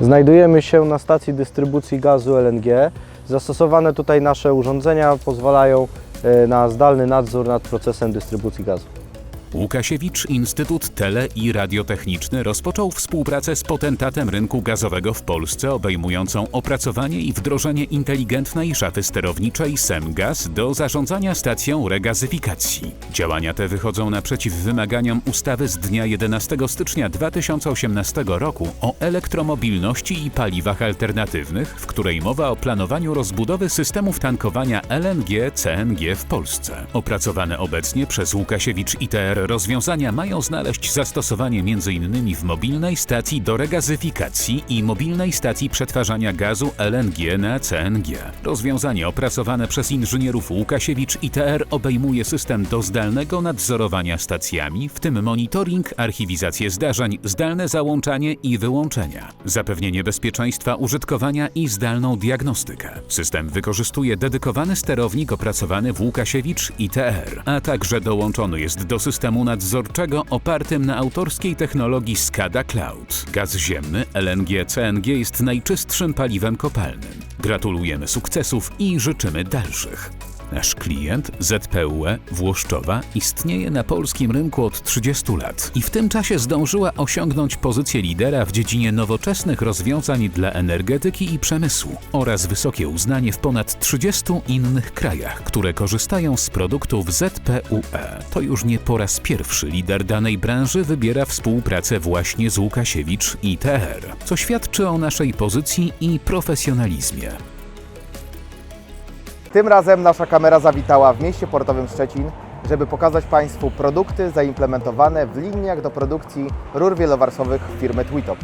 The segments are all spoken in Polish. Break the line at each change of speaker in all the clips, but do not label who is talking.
Znajdujemy się na stacji dystrybucji gazu LNG. Zastosowane tutaj nasze urządzenia pozwalają e, na zdalny nadzór nad procesem dystrybucji gazu.
Łukasiewicz Instytut Tele i Radiotechniczny rozpoczął współpracę z potentatem rynku gazowego w Polsce obejmującą opracowanie i wdrożenie inteligentnej szafy sterowniczej SEMGAS do zarządzania stacją regazyfikacji. Działania te wychodzą naprzeciw wymaganiom ustawy z dnia 11 stycznia 2018 roku o elektromobilności i paliwach alternatywnych, w której mowa o planowaniu rozbudowy systemów tankowania LNG, CNG w Polsce. Opracowane obecnie przez Łukasiewicz ITR rozwiązania mają znaleźć zastosowanie m.in. w mobilnej stacji do regazyfikacji i mobilnej stacji przetwarzania gazu LNG na CNG. Rozwiązanie opracowane przez inżynierów Łukasiewicz ITR obejmuje system do zdalnego nadzorowania stacjami, w tym monitoring, archiwizację zdarzeń, zdalne załączanie i wyłączenia, zapewnienie bezpieczeństwa użytkowania i zdalną diagnostykę. System wykorzystuje dedykowany sterownik opracowany w Łukasiewicz ITR, a także dołączony jest do systemu nadzorczego opartym na autorskiej technologii SCADA Cloud. Gaz ziemny LNG CNG jest najczystszym paliwem kopalnym. Gratulujemy sukcesów i życzymy dalszych. Nasz klient ZPUE Włoszczowa istnieje na polskim rynku od 30 lat i w tym czasie zdążyła osiągnąć pozycję lidera w dziedzinie nowoczesnych rozwiązań dla energetyki i przemysłu oraz wysokie uznanie w ponad 30 innych krajach, które korzystają z produktów ZPUE. To już nie po raz pierwszy lider danej branży wybiera współpracę właśnie z Łukasiewicz ITR, co świadczy o naszej pozycji i profesjonalizmie.
Tym razem nasza kamera zawitała w mieście portowym Szczecin, żeby pokazać Państwu produkty zaimplementowane w liniach do produkcji rur wielowarstwowych firmy Twitop.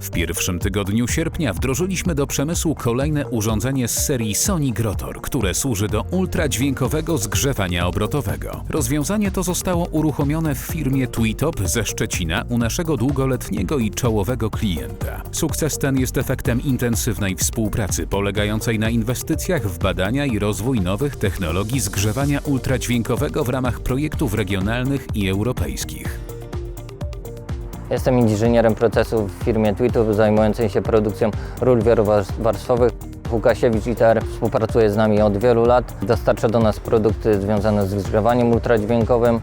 W pierwszym tygodniu sierpnia wdrożyliśmy do przemysłu kolejne urządzenie z serii Sonic Rotor, które służy do ultradźwiękowego zgrzewania obrotowego. Rozwiązanie to zostało uruchomione w firmie Tweetop ze Szczecina u naszego długoletniego i czołowego klienta. Sukces ten jest efektem intensywnej współpracy polegającej na inwestycjach w badania i rozwój nowych technologii zgrzewania ultradźwiękowego w ramach projektów regionalnych i europejskich.
Jestem inżynierem procesu w firmie Tweetów zajmującej się produkcją rur wielowarstwowych. Łukasiewicz ITR współpracuje z nami od wielu lat. Dostarcza do nas produkty związane z zgrzewaniem ultradźwiękowym.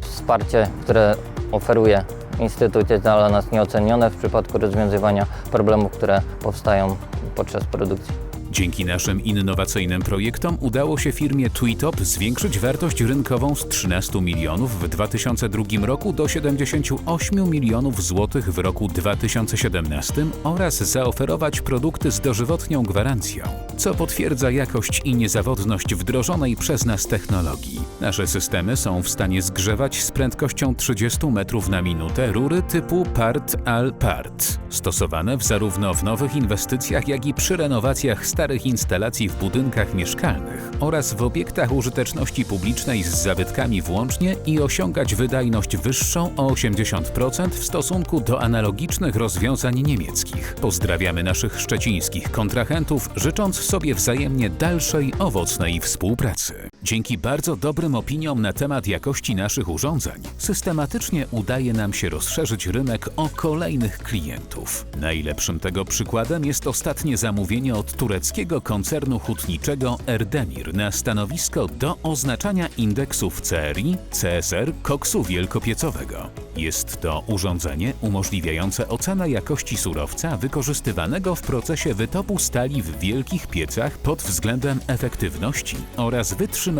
Wsparcie, które oferuje Instytut jest dla nas nieocenione w przypadku rozwiązywania problemów, które powstają podczas produkcji.
Dzięki naszym innowacyjnym projektom udało się firmie Tweetop zwiększyć wartość rynkową z 13 milionów w 2002 roku do 78 milionów złotych w roku 2017 oraz zaoferować produkty z dożywotnią gwarancją, co potwierdza jakość i niezawodność wdrożonej przez nas technologii. Nasze systemy są w stanie zgrzewać z prędkością 30 metrów na minutę rury typu part al part, stosowane w zarówno w nowych inwestycjach, jak i przy renowacjach starych instalacji w budynkach mieszkalnych oraz w obiektach użyteczności publicznej z zabytkami włącznie i osiągać wydajność wyższą o 80% w stosunku do analogicznych rozwiązań niemieckich. Pozdrawiamy naszych szczecińskich kontrahentów, życząc sobie wzajemnie dalszej owocnej współpracy. Dzięki bardzo dobrym opiniom na temat jakości naszych urządzeń, systematycznie udaje nam się rozszerzyć rynek o kolejnych klientów. Najlepszym tego przykładem jest ostatnie zamówienie od tureckiego koncernu hutniczego Erdemir na stanowisko do oznaczania indeksów CRI, CSR koksu wielkopiecowego. Jest to urządzenie umożliwiające ocenę jakości surowca wykorzystywanego w procesie wytopu stali w wielkich piecach pod względem efektywności oraz wytrzymałości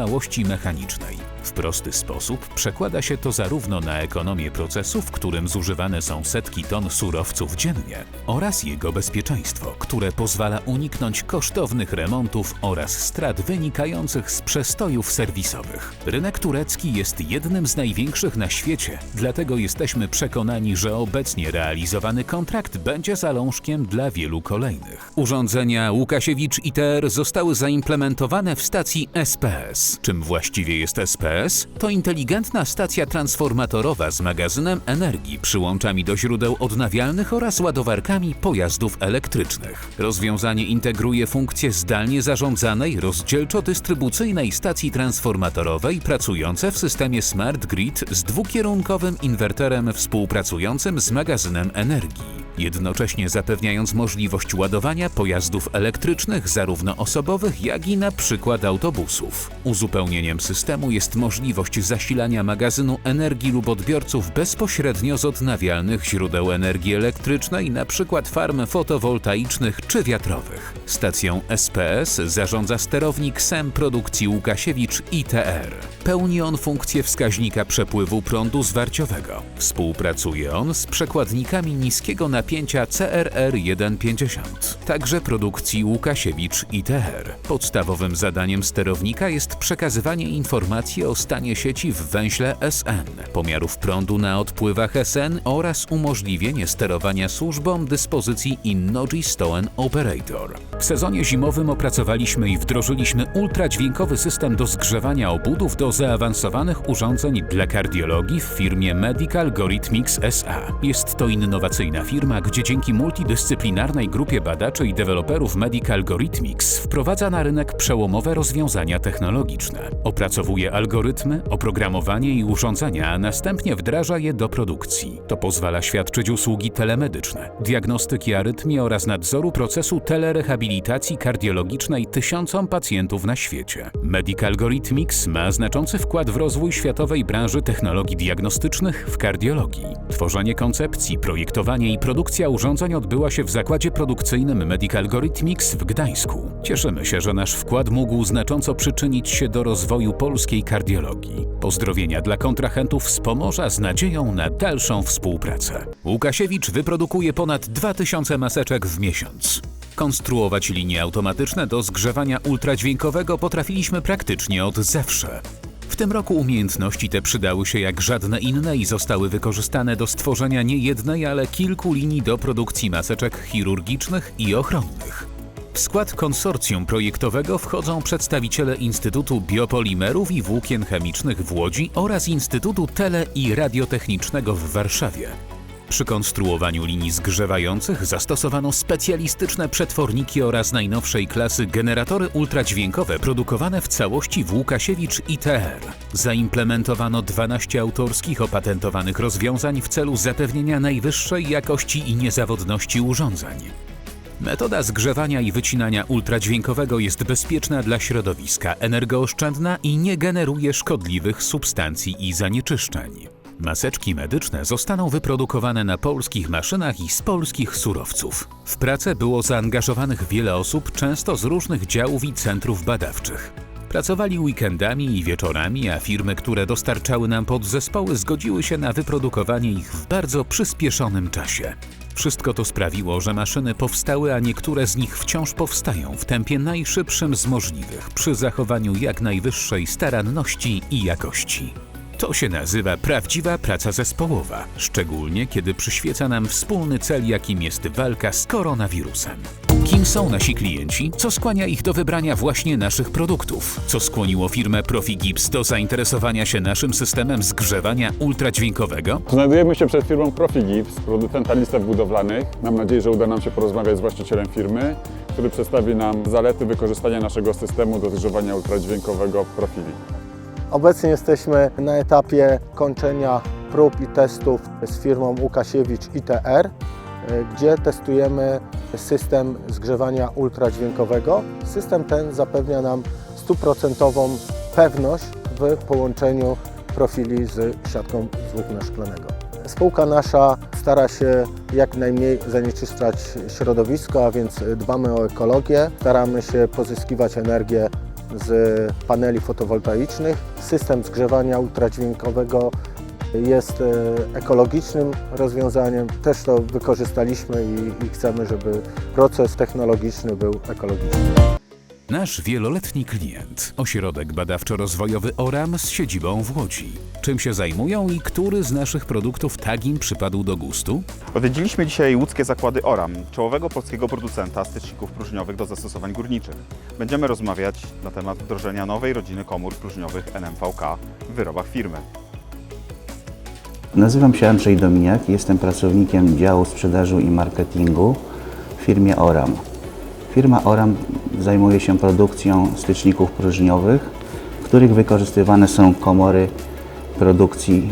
mechanicznej. W prosty sposób przekłada się to zarówno na ekonomię procesu, w którym zużywane są setki ton surowców dziennie, oraz jego bezpieczeństwo, które pozwala uniknąć kosztownych remontów oraz strat wynikających z przestojów serwisowych. Rynek turecki jest jednym z największych na świecie, dlatego jesteśmy przekonani, że obecnie realizowany kontrakt będzie zalążkiem dla wielu kolejnych. Urządzenia Łukasiewicz ITR zostały zaimplementowane w stacji SPS. Czym właściwie jest SPS? To inteligentna stacja transformatorowa z magazynem energii, przyłączami do źródeł odnawialnych oraz ładowarkami pojazdów elektrycznych. Rozwiązanie integruje funkcje zdalnie zarządzanej, rozdzielczo-dystrybucyjnej stacji transformatorowej pracujące w systemie Smart Grid z dwukierunkowym inwerterem współpracującym z magazynem energii. Jednocześnie zapewniając możliwość ładowania pojazdów elektrycznych, zarówno osobowych, jak i na przykład autobusów. Uzupełnieniem systemu jest możliwość zasilania magazynu energii lub odbiorców bezpośrednio z odnawialnych źródeł energii elektrycznej, np. farm fotowoltaicznych czy wiatrowych. Stacją SPS zarządza sterownik SEM produkcji Łukasiewicz ITR. Pełni on funkcję wskaźnika przepływu prądu zwarciowego. Współpracuje on z przekładnikami niskiego napięcia CRR150, także produkcji Łukasiewicz ITR. Podstawowym zadaniem sterownika jest przekazywanie informacji o stanie sieci w węźle SN, pomiarów prądu na odpływach SN oraz umożliwienie sterowania służbą dyspozycji Innogy Stolen Operator. W sezonie zimowym opracowaliśmy i wdrożyliśmy ultradźwiękowy system do zgrzewania obudów do zaawansowanych urządzeń dla kardiologii w firmie Medical Gorithmics SA. Jest to innowacyjna firma, gdzie dzięki multidyscyplinarnej grupie badaczy i deweloperów Medical Gorithmics wprowadza na rynek przełomowe rozwiązania technologiczne. Opracowuje algorytmy, oprogramowanie i urządzenia, a następnie wdraża je do produkcji. To pozwala świadczyć usługi telemedyczne, diagnostyki arytmii oraz nadzoru procesu telerehabilitacji kardiologicznej tysiącom pacjentów na świecie. Medical Gorithmics ma znaczący wkład w rozwój światowej branży technologii diagnostycznych w kardiologii. Tworzenie koncepcji, projektowanie i produkcja urządzeń odbyła się w zakładzie produkcyjnym Medical Gorithmics w Gdańsku. Cieszymy się, że nasz wkład mógł znacząco przyczynić się do rozwoju polskiej kardiologii. Pozdrowienia dla kontrahentów z Pomorza z nadzieją na dalszą współpracę. Łukasiewicz wyprodukuje ponad 2000 maseczek w miesiąc. Konstruować linie automatyczne do zgrzewania ultradźwiękowego potrafiliśmy praktycznie od zawsze. W tym roku umiejętności te przydały się jak żadne inne i zostały wykorzystane do stworzenia nie jednej, ale kilku linii do produkcji maseczek chirurgicznych i ochronnych. W skład konsorcjum projektowego wchodzą przedstawiciele Instytutu Biopolimerów i Włókien Chemicznych w Łodzi oraz Instytutu Tele- i Radiotechnicznego w Warszawie. Przy konstruowaniu linii zgrzewających zastosowano specjalistyczne przetworniki oraz najnowszej klasy generatory ultradźwiękowe produkowane w całości w Łukasiewicz ITR. Zaimplementowano 12 autorskich opatentowanych rozwiązań w celu zapewnienia najwyższej jakości i niezawodności urządzeń. Metoda zgrzewania i wycinania ultradźwiękowego jest bezpieczna dla środowiska, energooszczędna i nie generuje szkodliwych substancji i zanieczyszczeń. Maseczki medyczne zostaną wyprodukowane na polskich maszynach i z polskich surowców. W pracę było zaangażowanych wiele osób, często z różnych działów i centrów badawczych. Pracowali weekendami i wieczorami, a firmy, które dostarczały nam podzespoły, zgodziły się na wyprodukowanie ich w bardzo przyspieszonym czasie. Wszystko to sprawiło, że maszyny powstały, a niektóre z nich wciąż powstają w tempie najszybszym z możliwych, przy zachowaniu jak najwyższej staranności i jakości. To się nazywa prawdziwa praca zespołowa, szczególnie kiedy przyświeca nam wspólny cel, jakim jest walka z koronawirusem. Kim są nasi klienci? Co skłania ich do wybrania właśnie naszych produktów? Co skłoniło firmę ProfiGips do zainteresowania się naszym systemem zgrzewania ultradźwiękowego?
Znajdujemy się przed firmą ProfiGips, producenta listew budowlanych. Mam nadzieję, że uda nam się porozmawiać z właścicielem firmy, który przedstawi nam zalety wykorzystania naszego systemu do zgrzewania ultradźwiękowego Profili.
Obecnie jesteśmy na etapie kończenia prób i testów z firmą Łukasiewicz ITR, e, gdzie testujemy system zgrzewania ultradźwiękowego. System ten zapewnia nam stuprocentową pewność w połączeniu profili z siatką z włókna szklanego. Spółka nasza stara się jak najmniej zanieczyszczać środowisko, a więc dbamy o ekologię, staramy się pozyskiwać energię z paneli fotowoltaicznych. System zgrzewania ultradźwiękowego jest e, ekologicznym rozwiązaniem. Też to wykorzystaliśmy i, i chcemy, żeby proces technologiczny był ekologiczny.
Nasz wieloletni klient, ośrodek badawczo-rozwojowy ORAM z siedzibą w Łodzi. Czym się zajmują i który z naszych produktów tak im przypadł do gustu?
Odwiedziliśmy dzisiaj łódzkie zakłady ORAM, czołowego polskiego producenta styczników próżniowych do zastosowań górniczych. Będziemy rozmawiać na temat wdrożenia nowej rodziny komór próżniowych NMVK w wyrobach firmy.
Nazywam się Andrzej Dominiak, jestem pracownikiem działu sprzedaży i marketingu w firmie Oram. Firma Oram zajmuje się produkcją styczników próżniowych, w których wykorzystywane są komory produkcji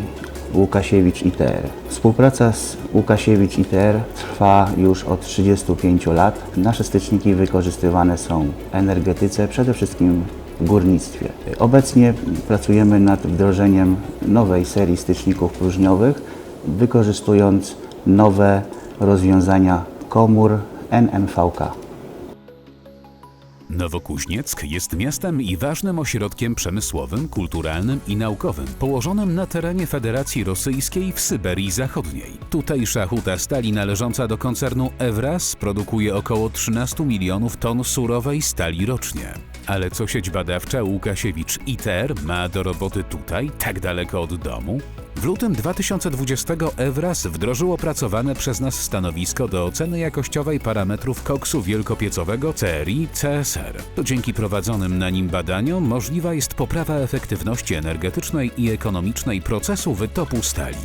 Łukasiewicz ITR. Współpraca z Łukasiewicz ITR trwa już od 35 lat. Nasze styczniki wykorzystywane są w energetyce, przede wszystkim w górnictwie. Obecnie pracujemy nad wdrożeniem nowej serii styczników próżniowych, wykorzystując nowe rozwiązania komór NMVK.
Nowokuźnieck jest miastem i ważnym ośrodkiem przemysłowym, kulturalnym i naukowym, położonym na terenie Federacji Rosyjskiej w Syberii Zachodniej. Tutejsza huta stali należąca do koncernu Evras produkuje około 13 milionów ton surowej stali rocznie. Ale co sieć badawcza Łukasiewicz ITER ma do roboty tutaj, tak daleko od domu? W lutym 2020 Evras wdrożył opracowane przez nas stanowisko do oceny jakościowej parametrów koksu wielkopiecowego CRI-CSR. To dzięki prowadzonym na nim badaniom możliwa jest poprawa efektywności energetycznej i ekonomicznej procesu wytopu stali.